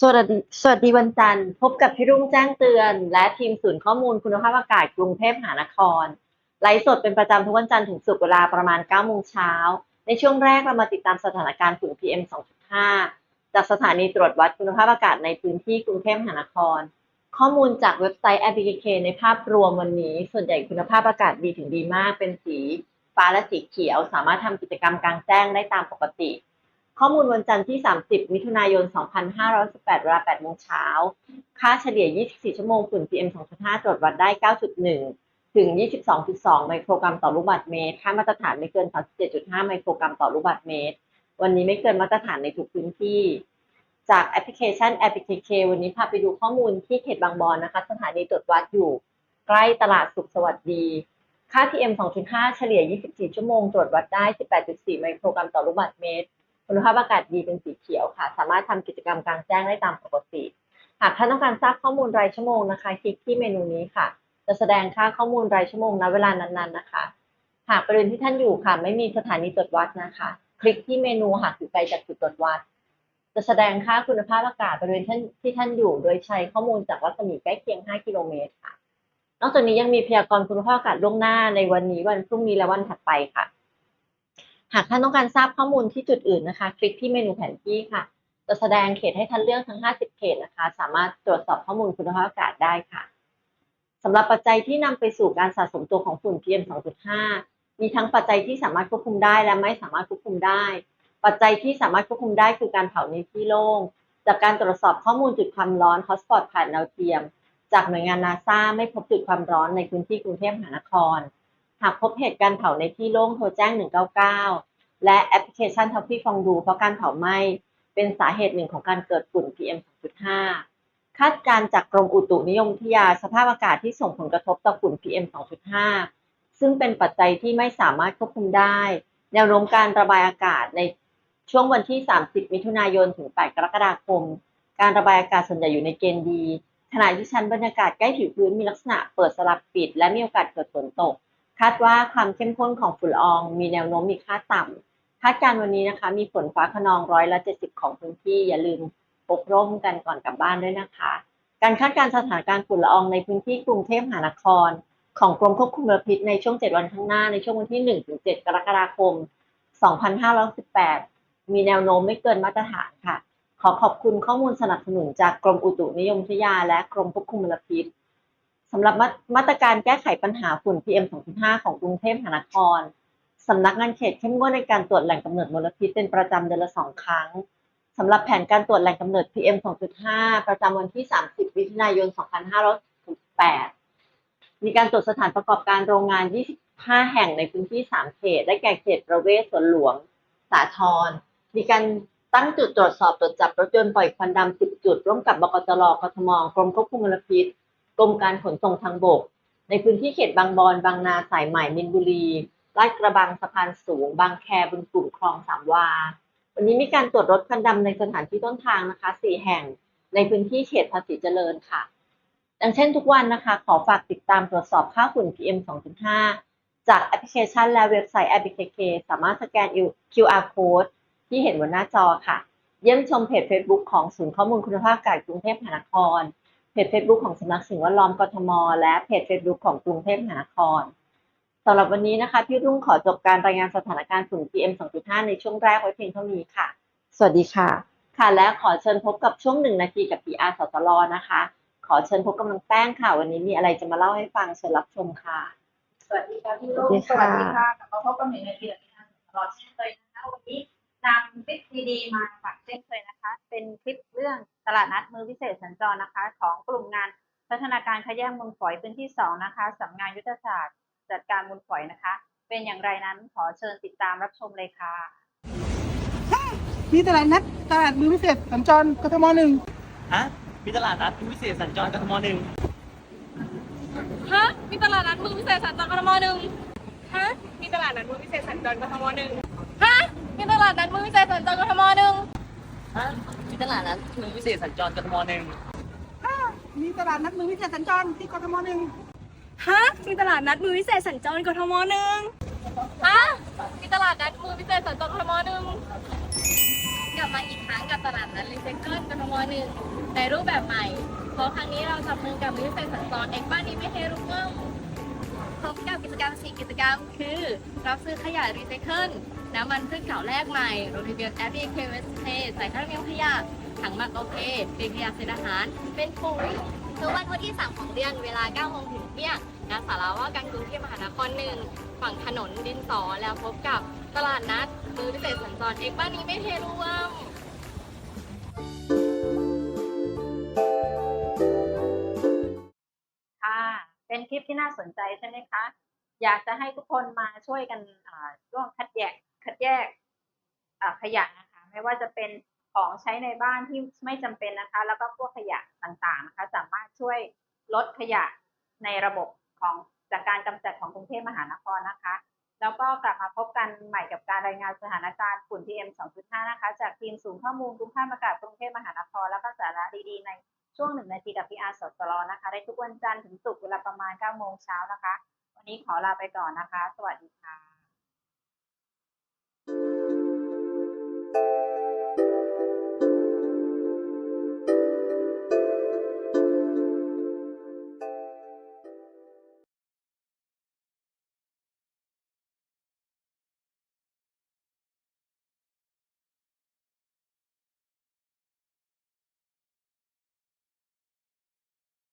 สวัสดีสวัสดีวันจันทร์พบกับพี่รุ่งแจ้งเตือน และทีมศูนย์ข้อมูลคุณภาพอากาศกรุงเทพมหานครไลฟ์สดเป็นประจำทุกวันจันทร์ถึงศุกร์เวลาประมาณ9โมงเช้าในช่วงแรกเรามาติดตามสถานการณ์ฝุ่น PM 2.5 จากสถานีตรวจวัดคุณภาพอากาศในพื้นที่กรุงเทพมหานคร ข้อมูลจากเว็บไซต์ APK ในภาพรวมวันนี้ ส่วนใหญ่คุณภาพอากาศดีถึงดีมาก เป็นสีฟ้าและสีเขียว สามารถทำกิจกรรมกลางแจ้งได้ตามปกติ ข้อมูลวันจันทร์ที่ 30 มิถุนายน 2518 เวลา8โมงเช้า ค่าเฉลี่ย 24 ชั่วโมงฝุ่น PM 2.5 ตรวจวัดได้ 9.1 ถึง 22.2 ไมโครกรัมต่อลูกบาศก์เมตร ค่ามาตรฐานไม่เกิน 37.5 ไมโครกรัมต่อลูกบาศก์เมตร วันนี้ไม่เกินมาตรฐานในทุกพื้นที่ จากแอปพลิเคชัน APK วันนี้พาไปดูข้อมูลที่เขตบางบอนนะคะ สถานีตรวจวัดอยู่ ใกล้ตลาดสุขสวัสดีค่า PM 2.5 เฉลี่ย 24 ชั่วโมง ตรวจวัดได้ 18.4 ไมโครกรัมต่อลูกบาศก์เมตร คุณภาพอากาศดีเป็นสีเขียวค่ะ สามารถทำกิจกรรมกลางแจ้งได้ตามปกติ หากท่านต้องการทราบข้อมูลรายชั่วโมงนะคะ คลิกที่เมนูนี้ค่ะ จะแสดงค่าข้อมูลรายชั่วโมงณเวลานั้นๆนะคะ หากบริเวณที่ท่านอยู่ค่ะ ไม่มีสถานีตรวจวัดนะคะ คลิกที่เมนูหากอยู่ไกลจากจุดตรวจวัด จะแสดงค่าคุณภาพอากาศบริเวณท่านที่ท่านอยู่ โดยใช้ข้อมูลจากรัศมีใกล้เคียง 5 กิโลเมตรค่ะ นอกจากนี้ยังมีพยากรณ์คุณภาพอากาศล่วงหน้าในวันนี้วันพรุ่งนี้และวันถัดไปค่ะ หากท่านต้องการทราบข้อมูลที่จุดอื่นนะคะ คลิกที่เมนูแผนที่ค่ะ จะแสดงเขตให้ท่านเลือกทั้ง 50 เขตนะคะ สามารถตรวจสอบข้อมูลคุณภาพอากาศได้ค่ะสำหรับปัจจัยที่นำไปสู่การสะสมตัวของฝุ่น PM 2.5 มีทั้งปัจจัยที่สามารถควบคุมได้และไม่สามารถควบคุมได้ ปัจจัยที่สามารถควบคุมได้คือการเผาในที่โล่ง จากการตรวจสอบข้อมูลจุดความร้อน hotspot ผ่านดาวเทียม จากหน่วยงานนาซาไม่พบจุดความร้อนในพื้นที่กรุงเทพมหานคร หากพบเหตุการณ์เผาในที่โล่งโทรแจ้ง 199 และแอปพลิเคชันท็อปปี้ฟองดู เพราะการเผาไหม้เป็นสาเหตุหนึ่งของการเกิดฝุ่น PM 2.5 คาดการจากกรมอุตุนิยมวิทยาสภาพอากาศที่ส่งผลกระทบต่อฝุ่น PM 2.5 ซึ่งเป็นปัจจัยที่ไม่สามารถควบคุมได้ แนวโน้มการระบายอากาศในช่วงวันที่ 30 มิถุนายน ถึง 8 กรกฎาคม การระบายอากาศส่วนใหญ่อยู่ในเกณฑ์ดี ขณะที่ชั้นบรรยากาศใกล้ผิวพื้นมีลักษณะเปิดสลับปิด และมีโอกาสเกิดฝนตก คาดว่าความเข้มข้นของฝุ่นละอองมีแนวโน้มมีค่าต่ำคาดการณ์วันนี้นะคะ มีฝนฟ้าขนองร้อยละ70ของพื้นที่อย่าลืมพกร่มกันก่อนกลับบ้านด้วยนะคะ การคาดการณ์สถานการณ์ฝุ่นละอองในพื้นที่กรุงเทพมหานคร ของกรมควบคุมมลพิษในช่วง 7 วันข้างหน้าในช่วงวันที่ 1-7 กรกฎาคม 2518 มีแนวโน้มไม่เกินมาตรฐานค่ะ ขอขอบคุณข้อมูลสนับสนุนจากกรมอุตุนิยมวิทยาและกรมควบคุมมลพิษ สำหรับมาตรการแก้ไขปัญหาฝุ่น PM 2.5 ของกรุงเทพมหานครสำนักงานเขตเข้มงวดในการตรวจแหล่งกำเนิดมลพิษเป็นประจำเดือนละสองครั้งสำหรับแผนการตรวจแหล่งกำเนิด PM 2.5 ประจำวันที่ 30มิถุนายน 2568 มีการตรวจสถานประกอบการโรงงาน 25 แห่งในพื้นที่ 3 เขต ได้แก่เขตประเวศสวนหลวง สาทร มีการตั้งจุดตรวจสอบตรวจจับรถยนต์ปล่อยควันดำ 10 จุด ร่วมกับบกจรกทม กรมควบคุมมลพิษ กรมการขนส่งทางบก ในพื้นที่เขตบางบอน บางนาสายใหม่มินบุรีลาดกระบังสะพานสูง บางแคบึงกลุ่มคลองสามวา วันนี้มีการตรวจรถคันดำในสถานที่ต้นทางนะคะ4แห่งในพื้นที่เขตภาษีเจริญค่ะ ดังเช่นทุกวันนะคะ ขอฝากติดตามตรวจสอบค่าฝุ่น PM 2.5 จากแอปพลิเคชันและเว็บไซต์ APK สามารถสแกน QR code ที่เห็นบนหน้าจอค่ะ เยี่ยมชมเพจ Facebook ของศูนย์ข้อมูลคุณภาพอากาศกรุงเทพมหานคร จ Facebook ของสำนักสิ่งแวดล้อมกทม และเพจ Facebook ของกรุงเทพมหานครสำหรับวันนี้นะคะพี่รุ่งขอจบการรายงานสถานการณ์ฝุ่น PM 2.5 ในช่วงแรกไว้เพียงเท่านี้ค่ะ สวัสดีค่ะ ค่ะและขอเชิญพบกับช่วงหนึ่งนาทีกับ PR สสลนะคะ ขอเชิญพบกำลังแป้งค่ะ วันนี้มีอะไรจะมาเล่าให้ฟังเชิญรับชมค่ะ สวัสดีค่ะพี่สลูวักสดีค่ะค่ะกลับมาพบกับหนึ่งนาทีกับพี่อันตลอดเช่นเคยนะคะวันนี้ นำคลิปดีๆมาฝากเช่นเคยนะคะ เป็นคลิปเรื่องตลาดนัดมือพิเศษสัญจรนะคะ ของกลุ่มงานพัฒนาการขยแยกมูลฝอยพื้นที่สองนะคะสำนักงานยุทธศาสตร์ จัดการมูลฝอยนะคะ เป็นอย่างไรนั้นขอเชิญติดตามรับชมเลยค่ะมีตลาดนัดตลาดมือพิเศษสัญจรกทมหนึ่งฮะมีตลาดนัดผู้พิเศษสัญจรกทมหนึ่งฮะมีตลาดนัดมือพิเศษสัญจรกทมหนึ่งฮะมีตลาดนัดมือพิเศษสัญจรกทมหนึ่งฮะ มีตลาดนัดมือพิเศษสัญจรกทมหนึ่งฮะมีตลาดนัดผู้พิเศษสัญจรกทมหนึ่งมีตลาดนัดมือพิเศษสัญจรที่กทมหนึ่งฮะมีตลาดนัดมือพิเศษสัญจรกทมหนึ่งฮะมีตลาดนัดมือพิเศษสัญจรกทมหนึ่งกลับมาอีกครั้งกับตลาดนัดรีไซเคิลกทมหนึ่งในรูปแบบใหม่ เพราะครั้งนี้เราจับมือกับมือพิเศษสัญจรเอกบ้านนี้ไม่เทรุ่งเรื่องพ บกับกิจกรรม 4 กิจกรรม คือ รับซื้อขยะรีไซเคิลน้ำมันพืชเก่าแลกใหม่ลงทะเบียนแอปพลิเคชันเทใส่ค่าธรรมเนียมขยะถังหมักโอเคเป็นขยะเศษอาหาร เป็นปุ๋ยทุกวันวันที่ 3 ของเดือนเวลา9โมงถึงเที่ยงณศาลาว่าการกรุงเทพมหานครหนึ่งฝั่งถนนดินสอแล้วพบกับตลาดนัดมือพิเศษสัญจรเอกบ้านนี้ไม่เทรวม ที่น่าสนใจใช่ไหมคะ อยากจะให้ทุกคนมาช่วยกันร่วมคัดแยกคัดแยกขยะนะคะ ไม่ว่าจะเป็นของใช้ในบ้านที่ไม่จำเป็นนะคะ แล้วก็พวกขยะต่างๆนะคะ สามารถช่วยลดขยะในระบบของจากการกำจัดของกรุงเทพมหานครนะคะ แล้วก็กลับมาพบกันใหม่กับการรายงานสถานการณ์ฝุ่น PM 2.5 นะคะ จากทีมศูนย์ข้อมูลกรุงเทพอากาศกรุงเทพมหานคร แล้วก็สาระดีๆใน ช่วงหนึ่งนาทีกับพี่อาสดตลอนะคะ ได้ทุกวันจันทร์ถึงศุกร์เวลาประมาณ9โมงเช้านะคะ วันนี้ขอลาไปก่อนนะคะ สวัสดีค่ะ